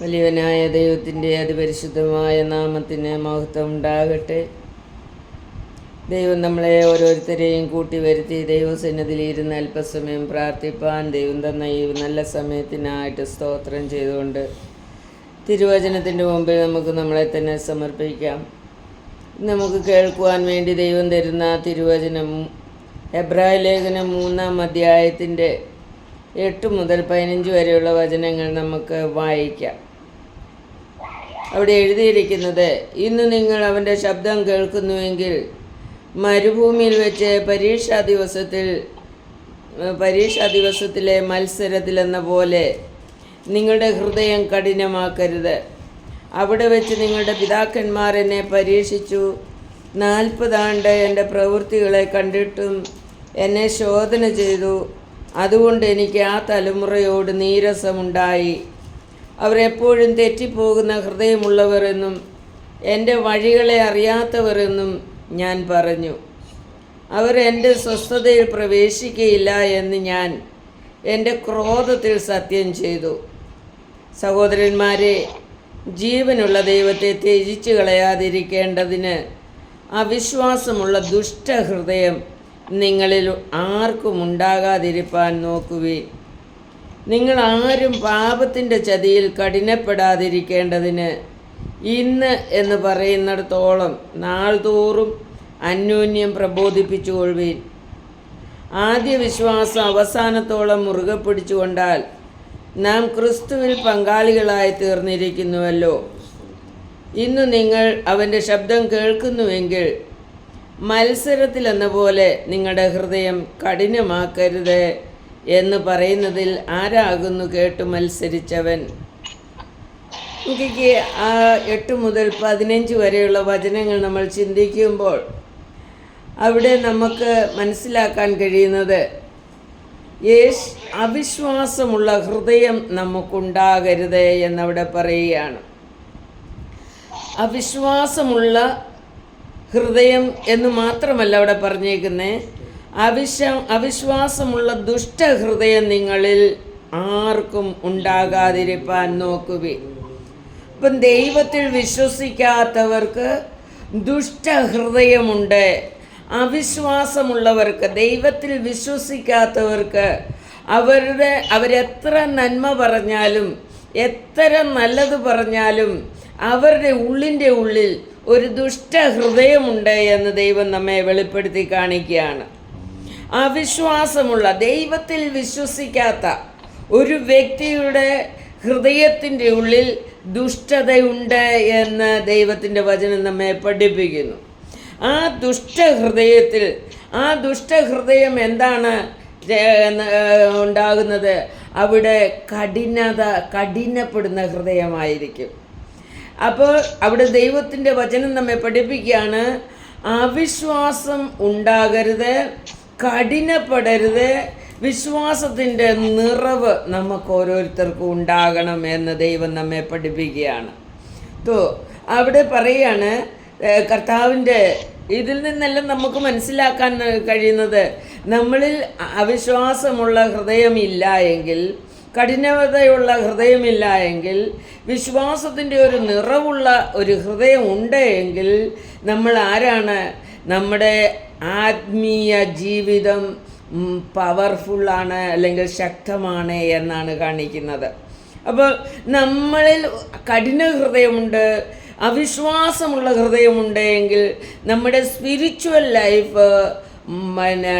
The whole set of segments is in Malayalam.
വലിയവനായ ദൈവത്തിന്റെ അതിപരിശുദ്ധമായ നാമത്തിന് മഹത്വം ഉണ്ടാകട്ടെ. ദൈവം നമ്മളെ ഓരോരുത്തരെയും കൂട്ടി വരുത്തി ദൈവസന്നിധിയിൽ അല്പസമയം പ്രാർത്ഥിപ്പാൻ ദൈവം തന്ന ഈ നല്ല സമയത്തിനായിട്ട് സ്തോത്രം ചെയ്തുകൊണ്ട് തിരുവചനത്തിന്റെ മുമ്പിൽ നമുക്ക് നമ്മളെ തന്നെ സമർപ്പിക്കാം. നമുക്ക് കേൾക്കുവാൻ വേണ്ടി ദൈവം തരുന്ന തിരുവചനം എബ്രായ ലേഖനം മൂന്നാം അധ്യായത്തിന്റെ എട്ട് മുതൽ പതിനഞ്ച് വരെയുള്ള വചനങ്ങൾ നമുക്ക് വായിക്കാം. അവിടെ എഴുതിയിരിക്കുന്നത് ഇന്ന് നിങ്ങൾ അവന്റെ ശബ്ദം കേൾക്കുന്നുവെങ്കിൽ മരുഭൂമിയിൽ വെച്ച് പരീക്ഷാ ദിവസത്തിൽ പരീക്ഷാ ദിവസത്തിലെ മത്സരത്തിലെന്ന പോലെ നിങ്ങളുടെ ഹൃദയം കഠിനമാക്കരുത്. അവിടെ വെച്ച് നിങ്ങളുടെ പിതാക്കന്മാർ എന്നെ പരീക്ഷിച്ചു. നാൽപ്പതാണ്ട് എന്റെ പ്രവൃത്തികളെ കണ്ടിട്ടും എന്നെ ശോധന ചെയ്തു. അതുകൊണ്ട് എനിക്ക് ആ തലമുറയോട് നീരസമുണ്ടായി. അവർ എപ്പോഴും തെറ്റിപ്പോകുന്ന ഹൃദയമുള്ളവരെന്നും എന്റെ വഴികളെ അറിയാത്തവരെന്നും ഞാൻ പറഞ്ഞു. അവർ എന്റെ സ്വസ്ഥതയിൽ പ്രവേശിക്കയില്ല എന്ന് ഞാൻ എന്റെ ക്രോധത്തിൽ സത്യം ചെയ്തു. സഹോദരന്മാരെ ജീവനുള്ള ദൈവത്തെ ത്യജിച്ചു കളയാതിരിക്കേണ്ടതിന് അവിശ്വാസമുള്ള ദുഷ്ടഹൃദയം നിങ്ങളിൽ ആർക്കും ഉണ്ടാകാതിരിപ്പാൻ നോക്കുവീൻ. നിങ്ങൾ ആരും പാപത്തിന്റെ ചതിയിൽ കഠിനപ്പെടാതിരിക്കേണ്ടതിന് ഇന്ന് എന്ന് പറയുന്നിടത്തോളം നാൾതോറും അന്യോന്യം പ്രബോധിപ്പിച്ചുകൊള്ളുവീൻ ആദ്യ വിശ്വാസം അവസാനത്തോളം മുറുകെ പിടിച്ചുകൊണ്ടാൽ നാം ക്രിസ്തുവിൽ പങ്കാളികളായി തീർന്നിരിക്കുന്നുവല്ലോ. ഇന്ന് നിങ്ങൾ അവന്റെ ശബ്ദം കേൾക്കുന്നുവെങ്കിൽ മത്സരത്തിലെന്ന പോലെ നിങ്ങളുടെ ഹൃദയം കഠിനമാക്കരുത്. എന്ന് പറയുന്നതിൽ ആരാകുന്നു കേട്ടു മത്സരിച്ചവൻ? എനിക്ക് ആ എട്ട് മുതൽ പതിനഞ്ച് വരെയുള്ള വചനങ്ങൾ നമ്മൾ ചിന്തിക്കുമ്പോൾ അവിടെ നമുക്ക് മനസ്സിലാക്കാൻ കഴിയുന്നത് യേശ് അവിശ്വാസമുള്ള ഹൃദയം നമുക്കുണ്ടാകരുത് എന്നവിടെ പറയുകയാണ്. അവിശ്വാസമുള്ള ഹൃദയം എന്ന് മാത്രമല്ല അവിടെ പറഞ്ഞേക്കുന്നത് അവിശ്വ അവിശ്വാസമുള്ള ദുഷ്ടഹൃദയം നിങ്ങളിൽ ആർക്കും ഉണ്ടാകാതിരിപ്പാൻ നോക്കുവി ഇപ്പം ദൈവത്തിൽ വിശ്വസിക്കാത്തവർക്ക് ദുഷ്ടഹൃദയമുണ്ട്. അവിശ്വാസമുള്ളവർക്ക് ദൈവത്തിൽ വിശ്വസിക്കാത്തവർക്ക് അവരുടെ അവരെത്ര നന്മ പറഞ്ഞാലും എത്ര നല്ലത് പറഞ്ഞാലും അവരുടെ ഉള്ളിന്റെ ഉള്ളിൽ ഒരു ദുഷ്ടഹൃദയമുണ്ട് എന്ന് ദൈവം നമ്മെ വെളിപ്പെടുത്തി കാണിക്കുകയാണ്. അവിശ്വാസമുള്ള ദൈവത്തിൽ വിശ്വസിക്കാത്ത ഒരു വ്യക്തിയുടെ ഹൃദയത്തിന്റെ ഉള്ളിൽ ദുഷ്ടതയുണ്ട് എന്ന് ദൈവത്തിന്റെ വചനം നമ്മെ പഠിപ്പിക്കുന്നു. ആ ദുഷ്ടഹൃദയത്തിൽ ആ ദുഷ്ടഹൃദയം എന്താണ് ഉണ്ടാകുന്നത്? അവിടെ കഠിനത കഠിനപ്പെടുന്ന ഹൃദയമായിരിക്കും. അപ്പോൾ അവിടെ ദൈവത്തിന്റെ വചനം നമ്മെ പഠിപ്പിക്കുകയാണ് അവിശ്വാസം ഉണ്ടാകരുത് കഠിനപ്പെടരുത്. വിശ്വാസത്തിന്റെ നിറവ് നമുക്ക് ഓരോരുത്തർക്കും ഉണ്ടാകണം എന്ന് ദൈവം നമ്മെ പഠിപ്പിക്കുകയാണ്. തോ അവിടെ പറയാണ് കർത്താവിന്റെ ഇതിൽ നിന്നെല്ലാം നമുക്ക് മനസ്സിലാക്കാൻ കഴിയുന്നത് നമ്മളിൽ അവിശ്വാസമുള്ള ഹൃദയമില്ല എങ്കിൽ കഠിനതയുള്ള ഹൃദയമില്ല എങ്കിൽ വിശ്വാസത്തിന്റെ ഒരു നിറവുള്ള ഒരു ഹൃദയം ഉണ്ട് എങ്കിൽ നമ്മൾ ആരാണ്? നമ്മുടെ ആത്മീയ ജീവിതം പവർഫുള്ളാണ് അല്ലെങ്കിൽ ശക്തമാണ് എന്നാണ് കാണിക്കുന്നത്. അപ്പോൾ നമ്മളിൽ കഠിന ഹൃദയമുണ്ട് അവിശ്വാസമുള്ള ഹൃദയമുണ്ട് എങ്കിൽ നമ്മുടെ സ്പിരിച്വൽ ലൈഫ് പിന്നെ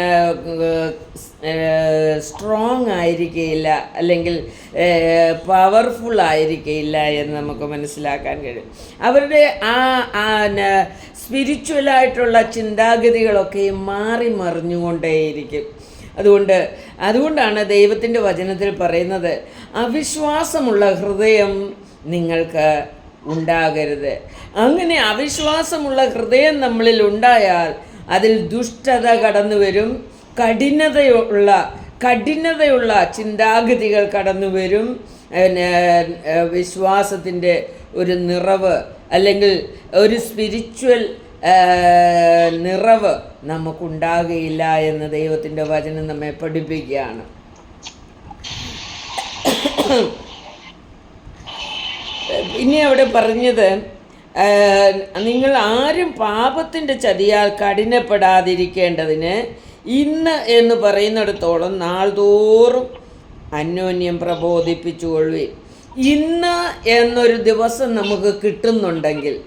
സ്ട്രോങ് ആയിരിക്കില്ല അല്ലെങ്കിൽ പവർഫുൾ ആയിരിക്കുകയില്ല എന്ന് നമുക്ക് മനസ്സിലാക്കാൻ കഴിയും. അവരുടെ ആ സ്പിരിച്വലായിട്ടുള്ള ചിന്താഗതികളൊക്കെ മാറി മറിഞ്ഞുകൊണ്ടേയിരിക്കും. അതുകൊണ്ട് അതുകൊണ്ടാണ് ദൈവത്തിന്റെ വചനത്തിൽ പറയുന്നത് അവിശ്വാസമുള്ള ഹൃദയം നിങ്ങൾക്ക് ഉണ്ടാകരുത്. അങ്ങനെ അവിശ്വാസമുള്ള ഹൃദയം നമ്മളിൽ ഉണ്ടായാൽ അതിൽ ദുഷ്ടത കടന്നു വരും കഠിനതയുള്ള കഠിനതയുള്ള ചിന്താഗതികൾ കടന്നു വരും വിശ്വാസത്തിന്റെ ഒരു നിറവ് അല്ലെങ്കിൽ ഒരു സ്പിരിച്വൽ നിറവ് നമുക്കുണ്ടാകുകയില്ല എന്ന് ദൈവത്തിന്റെ വചനം നമ്മെ പഠിപ്പിക്കുകയാണ്. ഇനി അവിടെ പറഞ്ഞത് നിങ്ങൾ ആരും പാപത്തിന്റെ ചതിയാൽ കഠിനപ്പെടാതിരിക്കേണ്ടതിന് ഇന്ന് എന്ന് പറയുന്നിടത്തോളം നാൾതോറും അന്യോന്യം പ്രബോധിപ്പിച്ചുകൊള്ളുവിൻ. ഇന്ന് എന്നൊരു ദിവസം നമുക്ക് കിട്ടുന്നുണ്ടെങ്കിൽ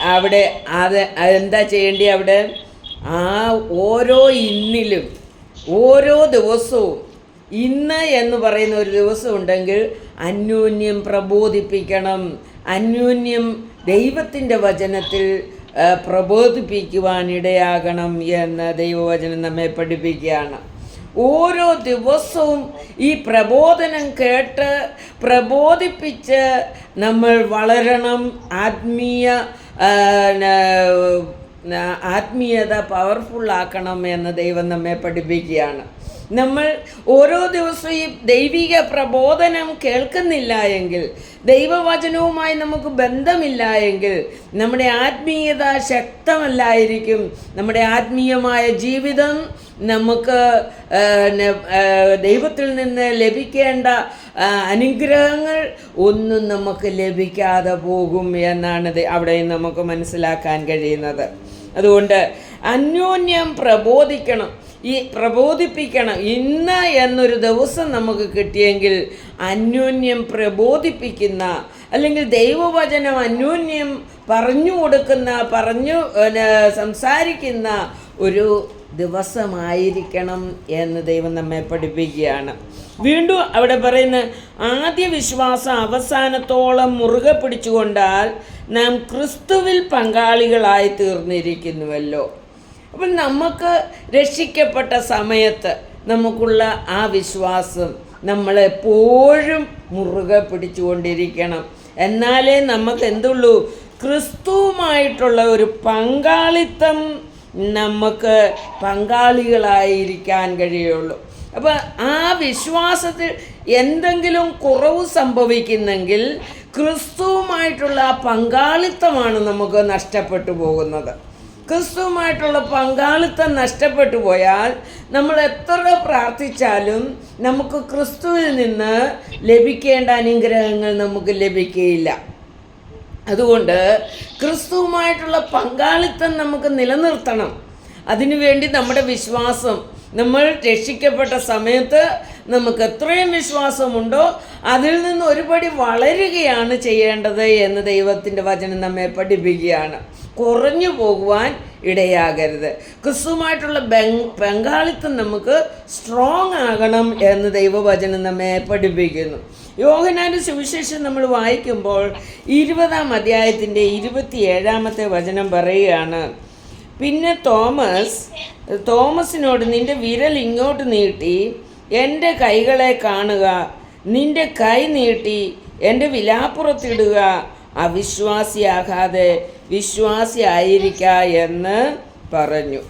അവിടെ അത് എന്താ ചെയ്യേണ്ടി അവിടെ? ആ ഓരോ ഇന്നിലും ഓരോ ദിവസവും ഇന്ന് എന്ന് പറയുന്ന ഒരു ദിവസം ഉണ്ടെങ്കിൽ അന്യോന്യം പ്രബോധിപ്പിക്കണം. അന്യോന്യം ദൈവത്തിന്റെ വചനത്തിൽ പ്രബോധിപ്പിക്കുവാനിടയാകണം എന്ന് ദൈവവചനം നമ്മെ പഠിപ്പിക്കുകയാണ്. ഓരോ ദിവസവും ഈ പ്രബോധനം കേട്ട് പ്രബോധിപ്പിച്ച് നമ്മൾ വളരണം. ആത്മീയ ആത്മീയത പവർഫുള്ളാക്കണം എന്ന് ദൈവം നമ്മെ പഠിപ്പിക്കുകയാണ്. നമ്മൾ ഓരോ ദിവസവും ഈ ദൈവിക പ്രബോധനം കേൾക്കുന്നില്ല എങ്കിൽ ദൈവവചനവുമായി നമുക്ക് ബന്ധമില്ല എങ്കിൽ നമ്മുടെ ആത്മീയത ശക്തമല്ലായിരിക്കും. നമ്മുടെ ആത്മീയമായ ജീവിതം നമുക്ക് ദൈവത്തിൽ നിന്ന് ലഭിക്കേണ്ട അനുഗ്രഹങ്ങൾ ഒന്നും നമുക്ക് ലഭിക്കാതെ പോകും എന്നാണ് അവിടെ നമുക്ക് മനസ്സിലാക്കാൻ കഴിയുന്നത്. അതുകൊണ്ട് അന്യോന്യം പ്രബോധിക്കണം. ഈ പ്രബോധിപ്പിക്കണം. ഇന്ന് എന്നൊരു ദിവസം നമുക്ക് കിട്ടിയെങ്കിൽ അന്യോന്യം പ്രബോധിപ്പിക്കുന്ന അല്ലെങ്കിൽ ദൈവവചനം അന്യോന്യം പറഞ്ഞു കൊടുക്കുന്ന പറഞ്ഞു സംസാരിക്കുന്ന ഒരു ദിവസമായിരിക്കണം എന്ന് ദൈവം നമ്മെ പഠിപ്പിക്കുകയാണ്. വീണ്ടും അവിടെ പറയുന്ന ആദ്യ വിശ്വാസം അവസാനത്തോളം മുറുകെ പിടിച്ചുകൊണ്ടാൽ നാം ക്രിസ്തുവിൽ പങ്കാളികളായി തീർന്നിരിക്കുന്നുവല്ലോ. അപ്പം നമുക്ക് രക്ഷിക്കപ്പെട്ട സമയത്ത് നമുക്കുള്ള ആ വിശ്വാസം നമ്മളെപ്പോഴും മുറുകെ പിടിച്ചുകൊണ്ടിരിക്കണം. എന്നാലേ നമുക്ക് എന്തുള്ളൂ? ക്രിസ്തുവുമായിട്ടുള്ള ഒരു പങ്കാളിത്തം നമുക്ക് പങ്കാളികളായിരിക്കാൻ കഴിയുള്ളൂ. അപ്പോൾ ആ വിശ്വാസത്തിൽ എന്തെങ്കിലും കുറവ് സംഭവിക്കുന്നെങ്കിൽ ക്രിസ്തുവുമായിട്ടുള്ള ആ പങ്കാളിത്തമാണ് നമുക്ക് നഷ്ടപ്പെട്ടു പോകുന്നത്. ക്രിസ്തുവുമായിട്ടുള്ള പങ്കാളിത്തം നഷ്ടപ്പെട്ടു പോയാൽ നമ്മൾ എത്ര പ്രാർത്ഥിച്ചാലും നമുക്ക് ക്രിസ്തുവിൽ നിന്ന് ലഭിക്കേണ്ട അനുഗ്രഹങ്ങൾ നമുക്ക് ലഭിക്കുകയില്ല. അതുകൊണ്ട് ക്രിസ്തുവുമായിട്ടുള്ള പങ്കാളിത്തം നമുക്ക് നിലനിർത്തണം. അതിനുവേണ്ടി നമ്മുടെ വിശ്വാസം നമ്മൾ രക്ഷിക്കപ്പെട്ട സമയത്ത് നമുക്ക് എത്രയും വിശ്വാസമുണ്ടോ അതിൽ നിന്ന് ഒരുപടി വളരുകയാണ് ചെയ്യേണ്ടത് എന്ന് ദൈവത്തിന്റെ വചനം നമ്മെ പഠിപ്പിക്കുകയാണ്. കുറഞ്ഞു പോകുവാൻ ഇടയാകരുത്. ക്രിസ്തുവുമായിട്ടുള്ള ബംഗ് പങ്കാളിത്തം നമുക്ക് സ്ട്രോങ് ആകണം എന്ന് ദൈവവചനം നമ്മെ പഠിപ്പിക്കുന്നു. യോഹനാന്റെ സുവിശേഷം നമ്മൾ വായിക്കുമ്പോൾ ഇരുപതാം അധ്യായത്തിന്റെ ഇരുപത്തിയേഴാമത്തെ വചനം പറയുകയാണ്. പിന്നെ തോമസ് തോമസിനോട് നിന്റെ വിരൽ ഇങ്ങോട്ട് നീട്ടി എന്റെ കൈകളെ കാണുക നിന്റെ കൈ നീട്ടി എന്റെ വിലാപ്പുറത്തിടുക അവിശ്വാസിയാകാതെ വിശ്വാസിയായിരിക്ക എന്ന് പറഞ്ഞു.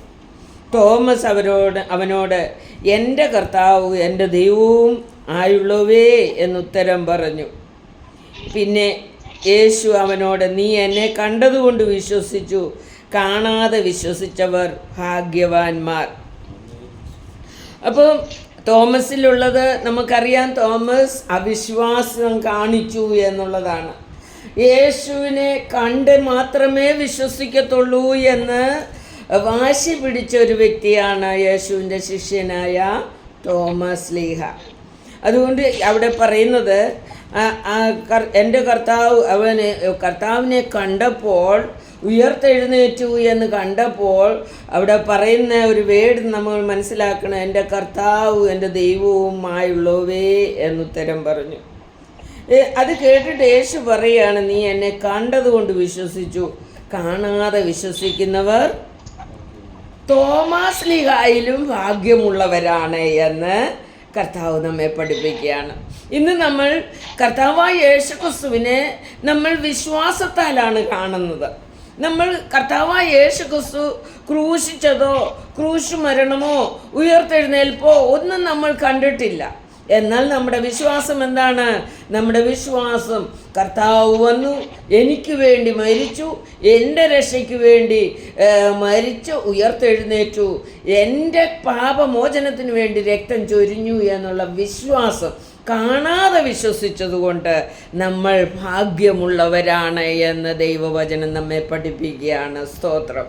തോമസ് അവരോട് അവനോട് എന്റെ കർത്താവ് എന്റെ ദൈവവും ആയുള്ളവേ എന്നുത്തരം പറഞ്ഞു. പിന്നെ യേശു അവനോട് നീ എന്നെ കണ്ടതുകൊണ്ട് വിശ്വസിച്ചു. കാണാതെ വിശ്വസിച്ചവർ ഭാഗ്യവാന്മാർ. അപ്പം തോമസിലുള്ളത് നമുക്കറിയാം തോമസ് അവിശ്വാസം കാണിച്ചു എന്നുള്ളതാണ്. യേശുവിനെ കണ്ട് മാത്രമേ വിശ്വസിക്കത്തുള്ളൂ എന്ന് വാശി പിടിച്ച ഒരു വ്യക്തിയാണ് യേശുവിന്റെ ശിഷ്യനായ തോമസ് ലീഹ. അതുകൊണ്ട് അവിടെ പറയുന്നത് എന്റെ കർത്താവ് അവനെ കർത്താവിനെ കണ്ടപ്പോൾ ഉയർത്തെഴുന്നേറ്റു എന്ന് കണ്ടപ്പോൾ അവിടെ പറയുന്ന ഒരു വേട് നമ്മൾ മനസ്സിലാക്കണം എന്റെ കർത്താവ് എന്റെ ദൈവവുമായുള്ളവേ എന്നുത്തരം പറഞ്ഞു. അത് കേട്ടിട്ട് യേശു പറയാണ് നീ എന്നെ കണ്ടതുകൊണ്ട് വിശ്വസിച്ചു. കാണാതെ വിശ്വസിക്കുന്നവർ തോമാസ് ലിഹായിലും ഭാഗ്യമുള്ളവരാണ് എന്ന് കർത്താവ് നമ്മെ പഠിപ്പിക്കുകയാണ്. ഇന്ന് നമ്മൾ കർത്താവായ യേശുക്രിസ്തുവിനെ നമ്മൾ വിശ്വാസത്താലാണ് കാണുന്നത്. നമ്മൾ കർത്താവായ യേശുക്രിസ്തു ക്രൂശിച്ചതോ ക്രൂശ് മരണമോ ഉയർത്തെഴുന്നേൽപ്പോ ഒന്നും നമ്മൾ കണ്ടിട്ടില്ല. എന്നാൽ നമ്മുടെ വിശ്വാസം എന്താണ്? നമ്മുടെ വിശ്വാസം കർത്താവ് വന്നു എനിക്ക് വേണ്ടി മരിച്ചു. എന്റെ രക്ഷയ്ക്ക് വേണ്ടി മരിച്ച് ഉയർത്തെഴുന്നേറ്റു. എന്റെ പാപമോചനത്തിന് വേണ്ടി രക്തം ചൊരിഞ്ഞു എന്നുള്ള വിശ്വാസം കാണാതെ വിശ്വസിച്ചതുകൊണ്ട് നമ്മൾ ഭാഗ്യമുള്ളവരാണ് എന്ന് ദൈവവചനം നമ്മെ പഠിപ്പിക്കുകയാണ്. സ്തോത്രം.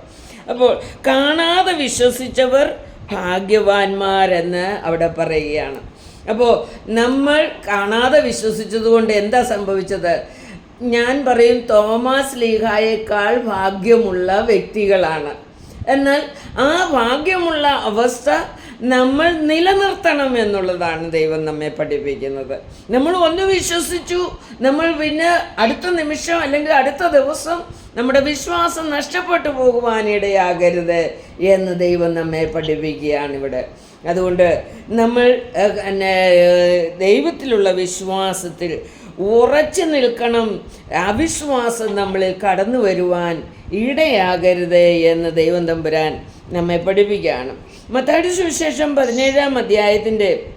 അപ്പോൾ കാണാതെ വിശ്വസിച്ചവർ ഭാഗ്യവാന്മാരെന്ന് അവിടെ പറയുകയാണ്. അപ്പോൾ നമ്മൾ കാണാതെ വിശ്വസിച്ചതുകൊണ്ട് എന്താ സംഭവിച്ചത്? ഞാൻ പറയും തോമസ് ലീഹായേക്കാൾ ഭാഗ്യമുള്ള വ്യക്തികളാണ്. എന്നാൽ ആ ഭാഗ്യമുള്ള അവസ്ഥ നമ്മൾ നിലനിർത്തണം എന്നുള്ളതാണ് ദൈവം നമ്മെ പഠിപ്പിക്കുന്നത്. നമ്മൾ ഒന്ന് വിശ്വസിച്ചു നമ്മൾ പിന്നെ അടുത്ത നിമിഷം അല്ലെങ്കിൽ അടുത്ത ദിവസം നമ്മുടെ വിശ്വാസം നഷ്ടപ്പെട്ടു പോകുവാനിടയാകരുത് എന്ന് ദൈവം നമ്മെ പഠിപ്പിക്കുകയാണ് ഇവിടെ. അതുകൊണ്ട് നമ്മൾ ദൈവത്തിലുള്ള വിശ്വാസത്തിൽ ഉറച്ചു നിൽക്കണം. അവിശ്വാസം നമ്മളിൽ കടന്നു വരുവാൻ ഇടയാകരുത് എന്ന് ദൈവം തമ്പുരാൻ നമ്മെ പഠിപ്പിക്കുകയാണ്. മത്താടി സുവിശേഷം പതിനേഴാം അധ്യായത്തിന്റെ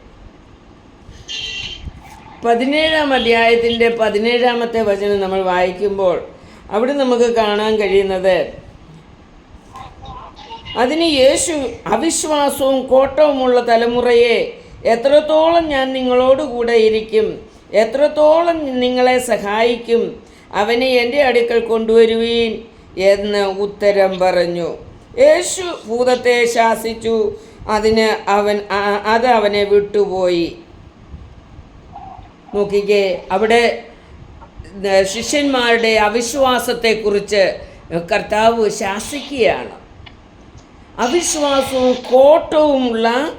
പതിനേഴാം അധ്യായത്തിന്റെ പതിനേഴാമത്തെ വചനം നമ്മൾ വായിക്കുമ്പോൾ അവിടെ നമുക്ക് കാണാൻ കഴിയുന്നത് അതിന് യേശു അവിശ്വാസവും കോട്ടവുമുള്ള തലമുറയെ എത്രത്തോളം ഞാൻ നിങ്ങളോടുകൂടെ ഇരിക്കും എത്രത്തോളം നിങ്ങളെ സഹായിക്കും അവനെ എന്റെ അടുക്കൽ കൊണ്ടുവരുവീൻ എന്ന് ഉത്തരം പറഞ്ഞു. യേശു ഭൂതത്തെ ശാസിച്ചു. അതിന് അവൻ അത് അവനെ വിട്ടുപോയി. നോക്കിക്കേ അവിടെ ശിഷ്യന്മാരുടെ അവിശ്വാസത്തെക്കുറിച്ച് കർത്താവ് ശാസിക്കുകയാണ്. അവിശ്വാസവും കോട്ടവുമുള്ള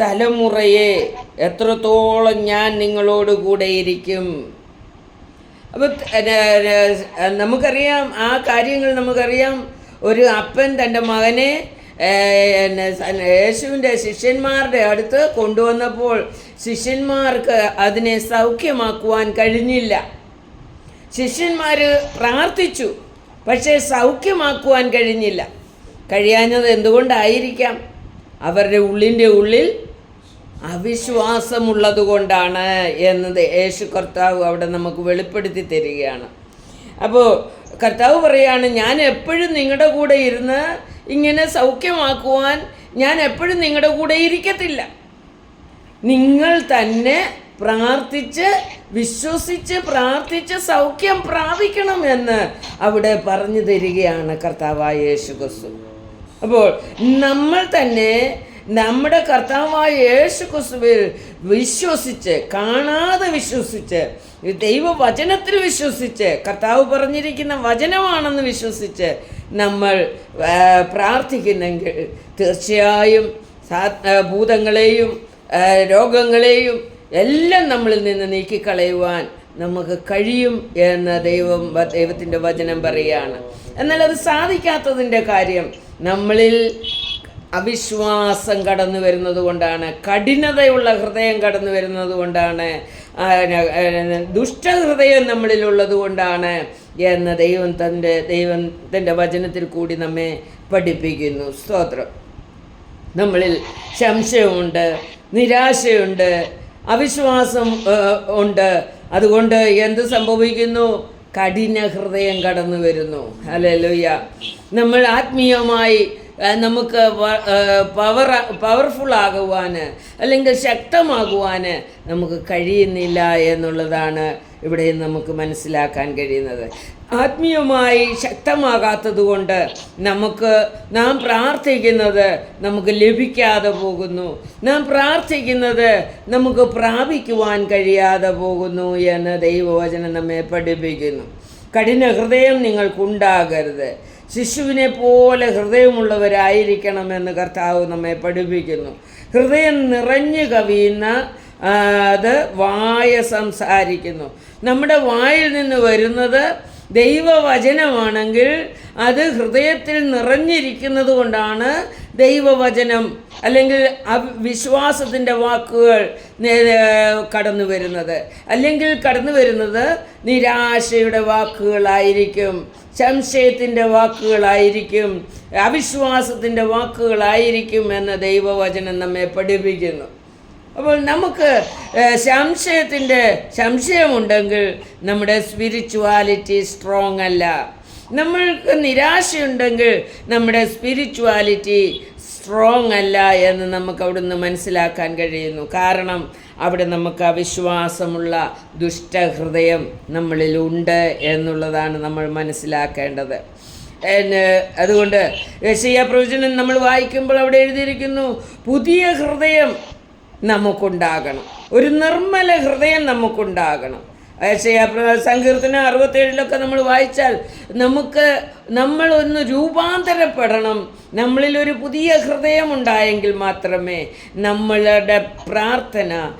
തലമുറയെ എത്രത്തോളം ഞാൻ നിങ്ങളോട് കൂടെ ഇരിക്കും. അപ്പം നമുക്കറിയാം ആ കാര്യങ്ങൾ നമുക്കറിയാം. ഒരു അപ്പൻ തന്റെ മകനെ യേശുവിന്റെ ശിഷ്യന്മാരുടെ അടുത്ത് കൊണ്ടുവന്നപ്പോൾ ശിഷ്യന്മാർക്ക് അതിനെ സൗഖ്യമാക്കുവാൻ കഴിഞ്ഞില്ല. ശിഷ്യന്മാർ പ്രാർത്ഥിച്ചു പക്ഷേ സൗഖ്യമാക്കുവാൻ കഴിഞ്ഞില്ല. കഴിയാഞ്ഞത് എന്തുകൊണ്ടായിരിക്കാം? അവരുടെ ഉള്ളിന്റെ ഉള്ളിൽ അവിശ്വാസമുള്ളത് കൊണ്ടാണ് എന്നത് യേശു കർത്താവ് അവിടെ നമുക്ക് വെളിപ്പെടുത്തി തരികയാണ്. അപ്പോൾ കർത്താവ് പറയുകയാണ് ഞാൻ എപ്പോഴും നിങ്ങളുടെ കൂടെ ഇരുന്ന് ഇങ്ങനെ സൗഖ്യമാക്കുവാൻ ഞാൻ എപ്പോഴും നിങ്ങളുടെ കൂടെ ഇരിക്കത്തില്ല. നിങ്ങൾ തന്നെ പ്രാർത്ഥിച്ച് വിശ്വസിച്ച് പ്രാർത്ഥിച്ച് സൗഖ്യം പ്രാപിക്കണം എന്ന് അവിടെ പറഞ്ഞു തരികയാണ് കർത്താവായ യേശു ക്രിസ്തു അപ്പോൾ നമ്മൾ തന്നെ നമ്മുടെ കർത്താവായ യേശു ക്രിസ്തുവിൽ വിശ്വസിച്ച് കാണാതെ വിശ്വസിച്ച് ദൈവവചനത്തിൽ വിശ്വസിച്ച് കർത്താവ് പറഞ്ഞിരിക്കുന്ന വചനമാണെന്ന് വിശ്വസിച്ച് നമ്മൾ പ്രാർത്ഥിക്കുന്നെങ്കിൽ തീർച്ചയായും ഭൂതങ്ങളെയും രോഗങ്ങളെയും എല്ലാം നമ്മളിൽ നിന്ന് നീക്കിക്കളയുവാൻ നമുക്ക് കഴിയും എന്ന് ദൈവം ദൈവത്തിന്റെ വചനം പറയുകയാണ്. എന്നാൽ അത് സാധിക്കാത്തതിന്റെ കാര്യം നമ്മളിൽ അവിശ്വാസം കടന്നു വരുന്നത് കൊണ്ടാണ് കഠിനതയുള്ള ഹൃദയം കടന്നു വരുന്നത് കൊണ്ടാണ് ദുഷ്ടഹൃദയം നമ്മളിലുള്ളത് കൊണ്ടാണ് എന്ന് ദൈവം തന്റെ ദൈവം തന്റെ വചനത്തിൽ കൂടി നമ്മെ പഠിപ്പിക്കുന്നു. സ്തോത്രം. നമ്മളിൽ സംശയമുണ്ട് നിരാശയുണ്ട് അവിശ്വാസം ഉണ്ട്. അതുകൊണ്ട് എന്ത് സംഭവിക്കുന്നു? കഠിന ഹൃദയം കടന്നു വരുന്നു അല്ലേലൂയ നമ്മൾ ആത്മീയമായി നമുക്ക് പവർ പവർഫുൾ ആകുവാൻ അല്ലെങ്കിൽ ശക്തമാകുവാൻ നമുക്ക് കഴിയുന്നില്ല എന്നുള്ളതാണ് ഇവിടെ നമുക്ക് മനസ്സിലാക്കാൻ കഴിയുന്നത്. ആത്മീയമായി ശക്തമാകാത്തത് കൊണ്ട് നമുക്ക് നാം പ്രാർത്ഥിക്കുന്നത് നമുക്ക് ലഭിക്കാതെ പോകുന്നു. നാം പ്രാർത്ഥിക്കുന്നത് നമുക്ക് പ്രാപിക്കുവാൻ കഴിയാതെ പോകുന്നു എന്ന് ദൈവവചനം നമ്മെ പഠിപ്പിക്കുന്നു. കഠിന ഹൃദയം നിങ്ങൾക്കുണ്ടാകരുത്. ശിശുവിനെ പോലെ ഹൃദയമുള്ളവരായിരിക്കണമെന്ന് കർത്താവ് നമ്മെ പഠിപ്പിക്കുന്നു. ഹൃദയം നിറഞ്ഞു കവിയുന്ന അത് വായ സംസാരിക്കുന്നു. നമ്മുടെ വായിൽ നിന്ന് വരുന്നത് ദൈവവചനമാണെങ്കിൽ അത് ഹൃദയത്തിൽ നിറഞ്ഞിരിക്കുന്നത് കൊണ്ടാണ് ദൈവവചനം അല്ലെങ്കിൽ വിശ്വാസത്തിന്റെ വാക്കുകൾ കടന്നു വരുന്നത്. അല്ലെങ്കിൽ കടന്നു വരുന്നത് നിരാശയുടെ വാക്കുകളായിരിക്കും സംശയത്തിന്റെ വാക്കുകളായിരിക്കും അവിശ്വാസത്തിന്റെ വാക്കുകളായിരിക്കും എന്ന ദൈവവചനം നമ്മെ പഠിപ്പിക്കുന്നു. അപ്പോൾ നമുക്ക് സംശയത്തിന്റെ സംശയമുണ്ടെങ്കിൽ നമ്മുടെ സ്പിരിച്വാലിറ്റി സ്ട്രോങ് അല്ല. നമ്മൾക്ക് നിരാശയുണ്ടെങ്കിൽ നമ്മുടെ സ്പിരിച്വാലിറ്റി സ്ട്രോങ് അല്ല എന്ന് നമുക്ക് അവിടുന്ന് മനസ്സിലാക്കാൻ കഴിയുന്നു. കാരണം അവിടെ നമുക്ക് അവിശ്വാസമുള്ള ദുഷ്ടഹൃദയം നമ്മളിലുണ്ട് എന്നുള്ളതാണ് നമ്മൾ മനസ്സിലാക്കേണ്ടത്. അതുകൊണ്ട് യശയ്യ പ്രവചനം നമ്മൾ വായിക്കുമ്പോൾ അവിടെ എഴുതിയിരിക്കുന്നു പുതിയ ഹൃദയം നമുക്കുണ്ടാകണം. ഒരു നിർമ്മല ഹൃദയം നമുക്കുണ്ടാകണം. സങ്കീർത്തനം അറുപത്തേഴിലൊക്കെ നമ്മൾ വായിച്ചാൽ നമുക്ക് നമ്മൾ ഒന്ന് രൂപാന്തരപ്പെടണം. നമ്മളിൽ ഒരു പുതിയ ഹൃദയം ഉണ്ടായെങ്കിൽ മാത്രമേ നമ്മളുടെ പ്രാർത്ഥന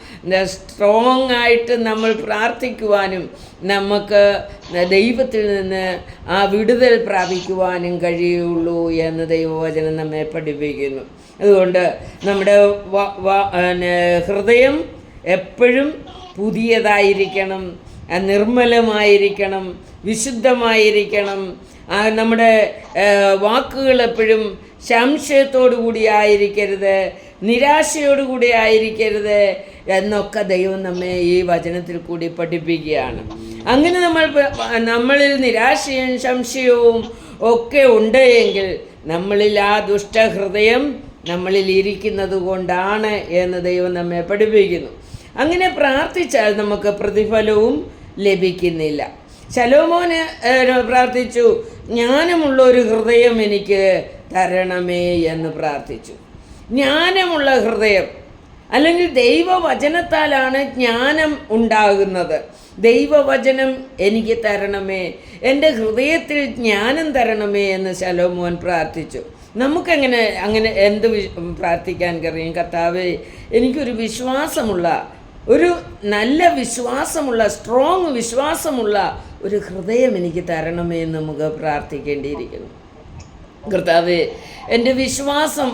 സ്ട്രോങ് ആയിട്ട് നമ്മൾ പ്രാർത്ഥിക്കുവാനും നമുക്ക് ദൈവത്തിൽ നിന്ന് ആ വിടുതൽ പ്രാപിക്കുവാനും കഴിയുള്ളൂ എന്ന് ദൈവവചനം നമ്മെ പഠിപ്പിക്കുന്നു. അതുകൊണ്ട് നമ്മുടെ ഹൃദയം എപ്പോഴും പുതിയതായിരിക്കണം നിർമ്മലമായിരിക്കണം വിശുദ്ധമായിരിക്കണം. നമ്മുടെ വാക്കുകൾ എപ്പോഴും സംശയത്തോടു കൂടി ആയിരിക്കരുത് നിരാശയോടു കൂടി ആയിരിക്കരുത് എന്നൊക്കെ ദൈവം നമ്മെ ഈ വചനത്തിൽ കൂടി പഠിപ്പിക്കുകയാണ്. അങ്ങനെ നമ്മൾ നമ്മളിൽ നിരാശയും സംശയവും ഒക്കെ ഉണ്ട് എങ്കിൽ നമ്മളിൽ ആ ദുഷ്ടഹൃദയം നമ്മളിൽ ഇരിക്കുന്നത് കൊണ്ടാണ് എന്ന് ദൈവം നമ്മെ പഠിപ്പിക്കുന്നു. അങ്ങനെ പ്രാർത്ഥിച്ചാൽ നമുക്ക് പ്രതിഫലവും ലഭിക്കുന്നില്ല. ശലോമോന് പ്രാർത്ഥിച്ചു ജ്ഞാനമുള്ള ഒരു ഹൃദയം എനിക്ക് തരണമേ എന്ന് പ്രാർത്ഥിച്ചു. ജ്ഞാനമുള്ള ഹൃദയം അല്ലെങ്കിൽ ദൈവവചനത്താലാണ് ജ്ഞാനം ഉണ്ടാകുന്നത്. ദൈവവചനം എനിക്ക് തരണമേ എന്റെ ഹൃദയത്തിൽ ജ്ഞാനം തരണമേ എന്ന് ശലോമോൻ പ്രാർത്ഥിച്ചു. നമുക്കെങ്ങനെ അങ്ങനെ എന്ത് പ്രാർത്ഥിക്കാൻ കഴിയും കർത്താവ് എനിക്കൊരു വിശ്വാസമുള്ള ഒരു നല്ല വിശ്വാസമുള്ള സ്ട്രോങ് വിശ്വാസമുള്ള ഒരു ഹൃദയം എനിക്ക് തരണമേ എന്ന് നമുക്ക് പ്രാർത്ഥിക്കേണ്ടിയിരിക്കുന്നു. കർത്താവ് എന്റെ വിശ്വാസം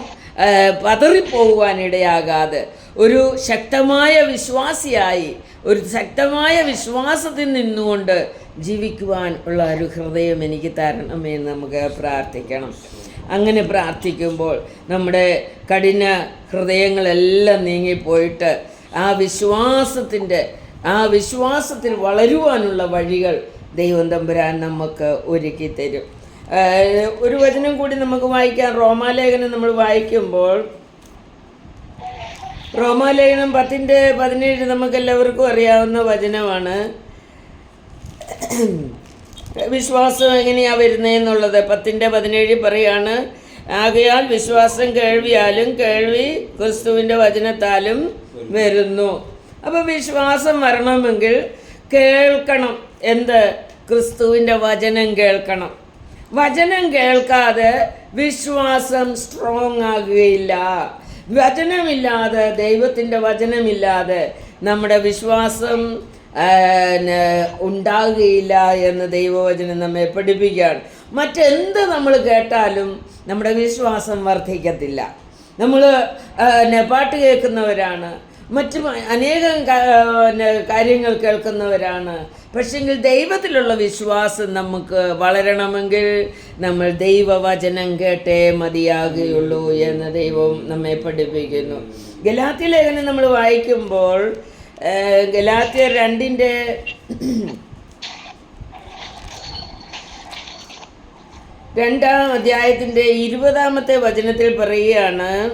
പതറിപ്പോകാനിടയാകാതെ ഒരു ശക്തമായ വിശ്വാസിയായി ഒരു ശക്തമായ വിശ്വാസത്തിൽ നിന്നുകൊണ്ട് ജീവിക്കുവാൻ ഉള്ള ഒരു ഹൃദയം എനിക്ക് തരണമേ എന്ന് നമുക്ക് പ്രാർത്ഥിക്കണം. അങ്ങനെ പ്രാർത്ഥിക്കുമ്പോൾ നമ്മുടെ കഠിന ഹൃദയങ്ങളെല്ലാം നീങ്ങിപ്പോയിട്ട് ആ വിശ്വാസത്തിന്റെ ആ വിശ്വാസത്തിൽ വളരുവാനുള്ള വഴികൾ ദൈവം തമ്പുരാൻ നമുക്ക് ഒരുക്കി തരും. ഒരു വചനം കൂടി നമുക്ക് വായിക്കാം. റോമാലേഖനം നമ്മൾ വായിക്കുമ്പോൾ റോമാലേഖനം പത്തിന്റെ പതിനേഴ് നമുക്ക് എല്ലാവർക്കും അറിയാവുന്ന വചനമാണ്. വിശ്വാസം എങ്ങനെയാ വരുന്നതെന്നുള്ളത് പത്തിന്റെ പതിനേഴ് പറയാണ് ആകയാൽ വിശ്വാസം കേൾവിയാലും കേൾവി ക്രിസ്തുവിന്റെ വചനത്താലും വരുന്നു. അപ്പോൾ വിശ്വാസം വരണമെങ്കിൽ കേൾക്കണം. എന്ത്? ക്രിസ്തുവിന്റെ വചനം കേൾക്കണം. വചനം കേൾക്കാതെ വിശ്വാസം സ്ട്രോങ് ആകുകയില്ല. വചനമില്ലാതെ ദൈവത്തിന്റെ വചനമില്ലാതെ നമ്മുടെ വിശ്വാസം ഉണ്ടാകുകയില്ല എന്ന് ദൈവവചനം നമ്മെ പഠിപ്പിക്കുകയാണ്. മറ്റെന്ത് നമ്മൾ കേട്ടാലും നമ്മുടെ വിശ്വാസം വർദ്ധിക്കത്തില്ല. നമ്മൾ പാട്ട് കേൾക്കുന്നവരാണ്. മറ്റു അനേകം കാര്യങ്ങൾ കേൾക്കുന്നവരാണ്. പക്ഷെങ്കിൽ ദൈവത്തിലുള്ള വിശ്വാസം നമുക്ക് വളരണമെങ്കിൽ നമ്മൾ ദൈവവചനം കേട്ടേ മതിയാകുകയുള്ളൂ എന്ന് ദൈവം നമ്മെ പഠിപ്പിക്കുന്നു. ഗലാത്തി ലേഖനം നമ്മൾ വായിക്കുമ്പോൾ ഗലാത്യർ രണ്ടിന്റെ രണ്ടാം അധ്യായത്തിന്റെ ഇരുപതാമത്തെ വചനത്തിൽ പറയുകയാണ്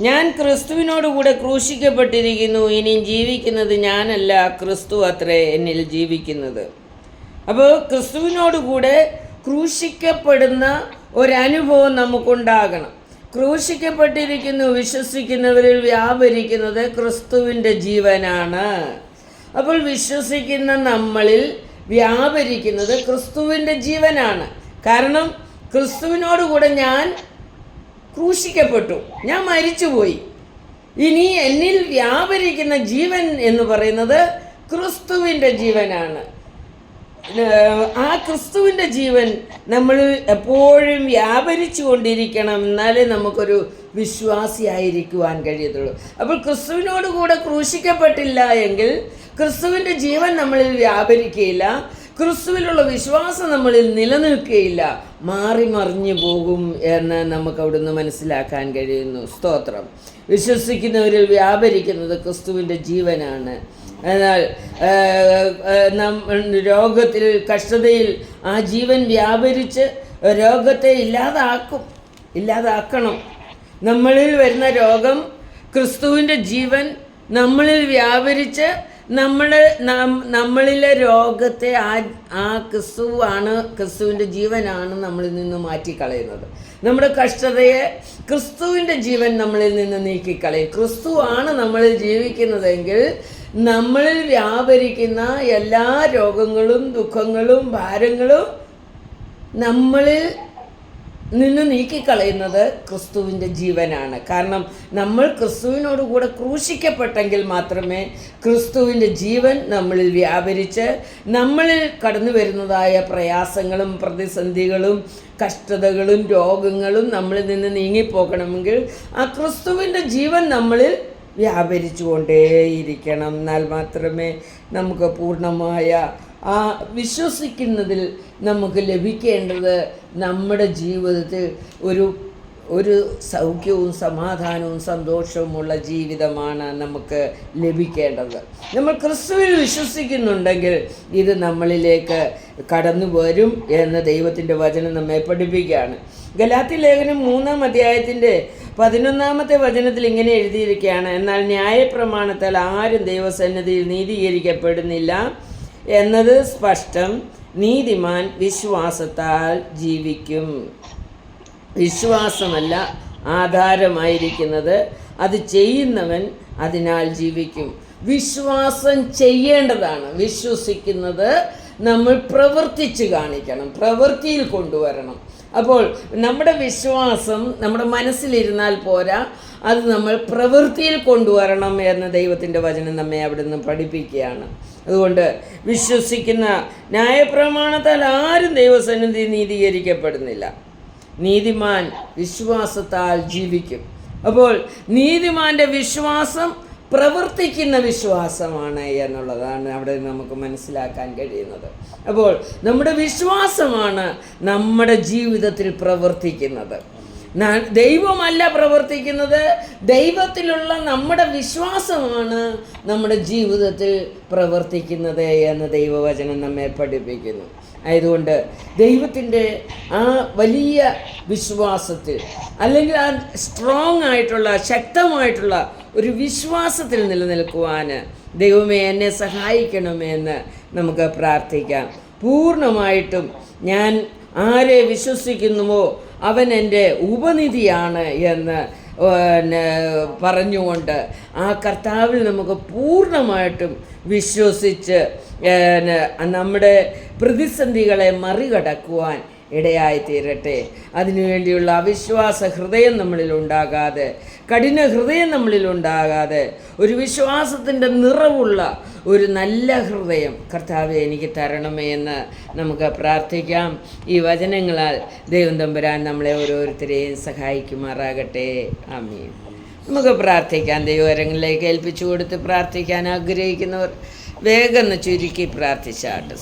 ഞാൻ ക്രിസ്തുവിനോടുകൂടെ ക്രൂശിക്കപ്പെട്ടിരിക്കുന്നു ഇനി ജീവിക്കുന്നത് ഞാനല്ല ക്രിസ്തു അത്രേ എന്നിൽ ജീവിക്കുന്നത്. അപ്പോൾ ക്രിസ്തുവിനോടുകൂടെ ക്രൂശിക്കപ്പെടുന്ന ഒരനുഭവം നമുക്കുണ്ടാകണം. ക്രൂശിക്കപ്പെട്ടിരിക്കുന്നു വിശ്വസിക്കുന്നവരിൽ വ്യാപരിക്കുന്നത് ക്രിസ്തുവിന്റെ ജീവനാണ്. അപ്പോൾ വിശ്വസിക്കുന്ന നമ്മളിൽ വ്യാപരിക്കുന്നത് ക്രിസ്തുവിന്റെ ജീവനാണ്. കാരണം ക്രിസ്തുവിനോടുകൂടെ ഞാൻ ക്രൂശിക്കപ്പെട്ടു ഞാൻ മരിച്ചുപോയി. ഇനി എന്നിൽ വ്യാപരിക്കുന്ന ജീവൻ എന്ന് പറയുന്നത് ക്രിസ്തുവിന്റെ ജീവനാണ്. ആ ക്രിസ്തുവിന്റെ ജീവൻ നമ്മൾ എപ്പോഴും വ്യാപരിച്ചു കൊണ്ടിരിക്കണം എന്നാലേ നമുക്കൊരു വിശ്വാസിയായിരിക്കുവാൻ കഴിയത്തുള്ളൂ. അപ്പോൾ ക്രിസ്തുവിനോട് കൂടെ ക്രൂശിക്കപ്പെട്ടില്ല എങ്കിൽ ക്രിസ്തുവിന്റെ ജീവൻ നമ്മളിൽ വ്യാപരിക്കുകയില്ല ക്രിസ്തുവിലുള്ള വിശ്വാസം നമ്മളിൽ നിലനിൽക്കുകയില്ല മാറി മറിഞ്ഞു പോകും എന്ന് നമുക്ക് അവിടുന്ന് മനസ്സിലാക്കാൻ കഴിയുന്നു. സ്തോത്രം. വിശ്വസിക്കുന്നവരിൽ വ്യാപരിക്കുന്നത് ക്രിസ്തുവിന്റെ ജീവനാണ്. എന്നാൽ രോഗത്തിൽ കഷ്ടതയിൽ ആ ജീവൻ വ്യാപരിച്ച് രോഗത്തെ ഇല്ലാതാക്കും ഇല്ലാതാക്കണം. നമ്മളിൽ വരുന്ന രോഗം ക്രിസ്തുവിന്റെ ജീവൻ നമ്മളിൽ വ്യാപരിച്ച് നമ്മൾ നമ്മളിലെ രോഗത്തെ ആ ആ ക്രിസ്തുവാണ് ക്രിസ്തുവിന്റെ ജീവനാണ് നമ്മളിൽ നിന്ന് മാറ്റിക്കളയുന്നത്. നമ്മുടെ കഷ്ടതയെ ക്രിസ്തുവിന്റെ ജീവൻ നമ്മളിൽ നിന്ന് നീക്കിക്കളയും. ക്രിസ്തുവാണ് നമ്മളിൽ ജീവിക്കുന്നതെങ്കിൽ നമ്മളിൽ വ്യാപരിക്കുന്ന എല്ലാ രോഗങ്ങളും ദുഃഖങ്ങളും ഭാരങ്ങളും നമ്മളിൽ നിന്ന് നീക്കിക്കളയുന്നത് ക്രിസ്തുവിന്റെ ജീവനാണ്. കാരണം നമ്മൾ ക്രിസ്തുവിനോട് കൂടെ ക്രൂശിക്കപ്പെട്ടെങ്കിൽ മാത്രമേ ക്രിസ്തുവിന്റെ ജീവൻ നമ്മളിൽ വ്യാപരിച്ച് നമ്മളിൽ കടന്നു വരുന്നതായ പ്രയാസങ്ങളും പ്രതിസന്ധികളും കഷ്ടതകളും രോഗങ്ങളും നമ്മളിൽ നിന്ന് നീങ്ങിപ്പോകണമെങ്കിൽ ആ ക്രിസ്തുവിന്റെ ജീവൻ നമ്മളിൽ വ്യാപരിച്ചുകൊണ്ടേയിരിക്കണം. എന്നാൽ മാത്രമേ നമുക്ക് പൂർണമായ ആ വിശ്വസിക്കുന്നതിൽ നമുക്ക് ലഭിക്കേണ്ടത് നമ്മുടെ ജീവിതത്തിൽ ഒരു ഒരു സൗഖ്യവും സമാധാനവും സന്തോഷവുമുള്ള ജീവിതമാണ് നമുക്ക് ലഭിക്കേണ്ടത്. നമ്മൾ ക്രിസ്തുവിൽ വിശ്വസിക്കുന്നുണ്ടെങ്കിൽ ഇത് നമ്മളിലേക്ക് കടന്നു വരും എന്ന് ദൈവത്തിന്റെ വചനം നമ്മെ പഠിപ്പിക്കുകയാണ്. ഗലാത്തി ലേഖനം മൂന്നാം അധ്യായത്തിന്റെ പതിനൊന്നാമത്തെ വചനത്തിൽ ഇങ്ങനെ എഴുതിയിരിക്കുകയാണ് എന്നാൽ ന്യായപ്രമാണത്താൽ ആരും ദൈവസന്നിധിയിൽ നീതീകരിക്കപ്പെടുന്നില്ല എന്നത് സ്പഷ്ടം. നീതിമാൻ വിശ്വാസത്താൽ ജീവിക്കും. വിശ്വാസമല്ല ആധാരമായിരിക്കുന്നത്. അത് ചെയ്യുന്നവൻ അതിനാൽ ജീവിക്കും. വിശ്വാസം ചെയ്യേണ്ടതാണ്. വിശ്വസിക്കുന്നത് നമ്മൾ പ്രവർത്തിച്ച് കാണിക്കണം പ്രവൃത്തിയിൽ കൊണ്ടുവരണം. അപ്പോൾ നമ്മുടെ വിശ്വാസം നമ്മുടെ മനസ്സിലിരുന്നാൽ പോരാ അത് നമ്മൾ പ്രവൃത്തിയിൽ കൊണ്ടുവരണം എന്ന് ദൈവത്തിന്റെ വചനം നമ്മെ അവിടെ നിന്ന് പഠിപ്പിക്കുകയാണ്. അതുകൊണ്ട് വിശ്വസിക്കുന്ന ന്യായപ്രമാണത്താൽ ആരും ദൈവസന്നിധി നീതീകരിക്കപ്പെടുന്നില്ല. നീതിമാൻ വിശ്വാസത്താൽ ജീവിക്കും. അപ്പോൾ നീതിമാന്റെ വിശ്വാസം പ്രവർത്തിക്കുന്ന വിശ്വാസമാണ് എന്നുള്ളതാണ് അവിടെ നമുക്ക് മനസ്സിലാക്കാൻ കഴിയുന്നത്. അപ്പോൾ നമ്മുടെ വിശ്വാസമാണ് നമ്മുടെ ജീവിതത്തിൽ പ്രവർത്തിക്കുന്നത്. ദൈവമല്ല പ്രവർത്തിക്കുന്നത്. ദൈവത്തിലുള്ള നമ്മുടെ വിശ്വാസമാണ് നമ്മുടെ ജീവിതത്തിൽ പ്രവർത്തിക്കുന്നത് എന്ന് ദൈവവചനം നമ്മെ പഠിപ്പിക്കുന്നു. ആയതുകൊണ്ട് ദൈവത്തിന്റെ ആ വലിയ വിശ്വാസത്തിൽ അല്ലെങ്കിൽ ആ സ്ട്രോങ് ആയിട്ടുള്ള ശക്തമായിട്ടുള്ള ഒരു വിശ്വാസത്തിൽ നിലനിൽക്കുവാൻ ദൈവമേ എന്നെ സഹായിക്കണമെന്ന് നമുക്ക് പ്രാർത്ഥിക്കാം. പൂർണമായിട്ടും ഞാൻ ആരെ വിശ്വസിക്കുന്നുവോ അവൻ എന്റെ ഉപനിധിയാണ് എന്ന് പിന്നെ പറഞ്ഞുകൊണ്ട് ആ കർത്താവിൽ നമുക്ക് പൂർണമായിട്ടും വിശ്വസിച്ച് നമ്മുടെ പ്രതിസന്ധികളെ മറികടക്കുവാൻ ഇടയായിത്തീരട്ടെ. അതിനുവേണ്ടിയുള്ള അവിശ്വാസ ഹൃദയം നമ്മളിൽ ഉണ്ടാകാതെ കഠിന ഹൃദയം നമ്മളിൽ ഉണ്ടാകാതെ ഒരു വിശ്വാസത്തിന്റെ നിറവുള്ള ഒരു നല്ല ഹൃദയം കർത്താവെ എനിക്ക് തരണമേ എന്ന് നമുക്ക് പ്രാർത്ഥിക്കാം. ഈ വചനങ്ങളാൽ ദൈവം തമ്പുരാൻ നമ്മളെ ഓരോരുത്തരെയും സഹായിക്കുമാറാകട്ടെ. ആമീൻ. നമുക്ക് പ്രാർത്ഥിക്കാം. ദൈവകരങ്ങളിലേക്ക് ഏൽപ്പിച്ചു കൊടുത്ത് പ്രാർത്ഥിക്കാൻ ആഗ്രഹിക്കുന്നവർ വേഗം ചുരുക്കി പ്രാർത്ഥിച്ചാട്ട്.